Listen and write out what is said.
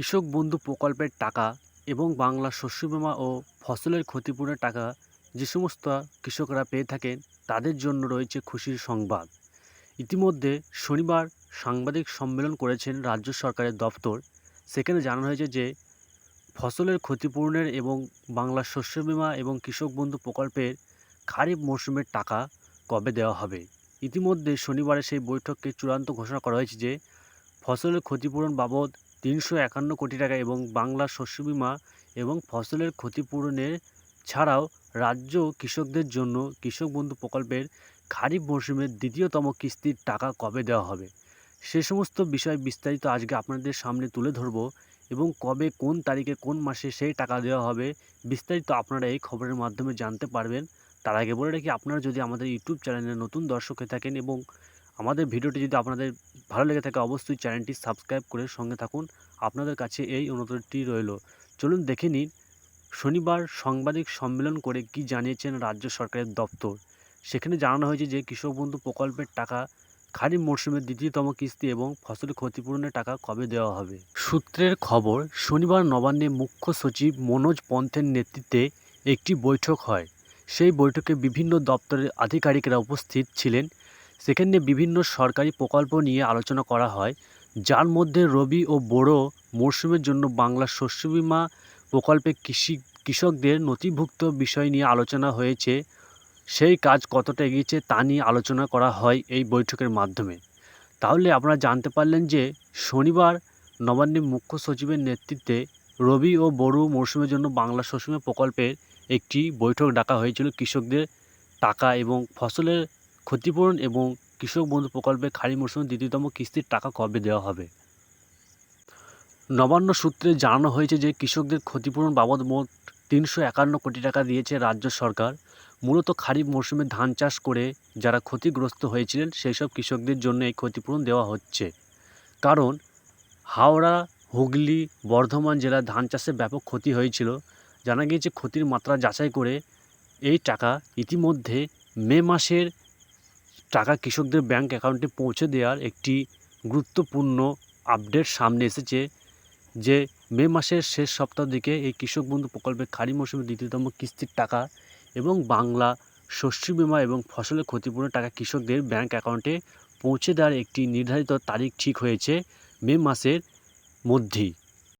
কৃষক বন্ধু প্রকল্পের টাকা এবং বাংলা শস্য বিমা ও ফসলের ক্ষতিপূরণের টাকা যে সমস্ত কৃষকরা পেয়ে থাকেন, তাদের জন্য রয়েছে খুশির সংবাদ। ইতিমধ্যে শনিবার সাংবাদিক সম্মেলন করেছেন রাজ্য সরকারের দপ্তর। সেখানে জানানো হয়েছে যে, ফসলের ক্ষতিপূরণের এবং বাংলা শস্য বিমা এবং কৃষক বন্ধু প্রকল্পের খারিফ মরশুমের টাকা কবে দেওয়া হবে? ইতিমধ্যে শনিবারে সেই বৈঠককে চূড়ান্ত ঘোষণা করা হয়েছে যে, ফসলের ক্ষতিপূরণ বাবদ তিনশো একান্ন কোটি টাকা এবং বাংলা শস্য বিমা এবং ফসলের ক্ষতিপূরণের ছাড়াও রাজ্য কৃষকদের জন্য কৃষক বন্ধু প্রকল্পের খারিফ মরশুমের দ্বিতীয়তম কিস্তির টাকা কবে দেওয়া হবে? সে সমস্ত বিষয় বিস্তারিত আজকে আপনাদের সামনে তুলে ধরব এবং কবে, কোন তারিখে, কোন মাসে সেই টাকা দেওয়া হবে বিস্তারিত আপনারা এই খবরের মাধ্যমে জানতে পারবেন। তার আগে বলে রাখি, আপনারা যদি আমাদের ইউটিউব চ্যানেলে নতুন দর্শক হয়ে থাকেন এবং আমাদের ভিডিওটি যদি আপনাদের ভালো লেগে থাকে, অবশ্যই চ্যানেলটি সাবস্ক্রাইব করে সঙ্গে থাকুন। আপনাদের কাছে এই অনুরোধটি রইল। চলুন দেখে নিন, শনিবার সাংবাদিক সম্মেলন করে কি জানিয়েছেন রাজ্য সরকারের দপ্তর? সেখানে জানানো হয়েছে যে, কৃষক বন্ধু প্রকল্পের টাকা খারিফ মরশুমের দ্বিতীয়তম কিস্তি এবং ফসলের ক্ষতিপূরণের টাকা কবে দেওয়া হবে? সূত্রের খবর, শনিবার নবান্নে মুখ্য সচিব মনোজ পন্থের নেতৃত্বে একটি বৈঠক হয়। সেই বৈঠকে বিভিন্ন দপ্তরের আধিকারিকরা উপস্থিত ছিলেন। সেখানে বিভিন্ন সরকারি প্রকল্প নিয়ে আলোচনা করা হয়। যার মধ্যে রবি ও বোরো মরশুমের জন্য বাংলা শস্য বিমা প্রকল্পে কৃষি, কৃষকদের নথিভুক্ত বিষয় নিয়ে আলোচনা হয়েছে। সেই কাজ কতটা এগিয়েছে তা নিয়ে আলোচনা করা হয় এই বৈঠকের মাধ্যমে। তাহলে আপনারা জানতে পারলেন যে শনিবার নবান্নে মুখ্য সচিবের নেতৃত্বে রবি ও বোরো মরশুমের জন্য বাংলা শস্য বিমা প্রকল্পের একটি বৈঠক ডাকা হয়েছিল কৃষকদের টাকা এবং ফসলের ক্ষতিপূরণ এবং কৃষক বন্ধু প্রকল্পে খারিফ মরশুমের দ্বিতীয়তম কিস্তির টাকা কবে দেওয়া হবে? নবান্ন সূত্রে জানানো হয়েছে যে কৃষকদের ক্ষতিপূরণ বাবদ মোট তিনশো একান্ন কোটি টাকা দিয়েছে রাজ্য সরকার। মূলত খারিফ মরশুমে ধান চাষ করে যারা ক্ষতিগ্রস্ত হয়েছিলেন সেই সব কৃষকদের জন্য এই ক্ষতিপূরণ দেওয়া হচ্ছে। কারণ হাওড়া, হুগলি, বর্ধমান জেলায় ধান চাষে ব্যাপক ক্ষতি হয়েছিল। জানা গিয়েছে ক্ষতির মাত্রা যাচাই করে এই টাকা ইতিমধ্যে মে মাসের টাকা কৃষকদের ব্যাংক অ্যাকাউন্টে পৌঁছে দেওয়ার একটি গুরুত্বপূর্ণ আপডেট সামনে এসেছে যে মে মাসের শেষ সপ্তাহ দিকে এই কৃষক বন্ধু প্রকল্পের খারিফ মৌসুমের দ্বিতীয়তম কিস্তির টাকা এবং বাংলা শস্য বিমা এবং ফসলের ক্ষতিপূরণের টাকা কৃষকদের ব্যাংক অ্যাকাউন্টে পৌঁছে দেওয়ার একটি নির্ধারিত তারিখ ঠিক হয়েছে মে মাসের মধ্যেই।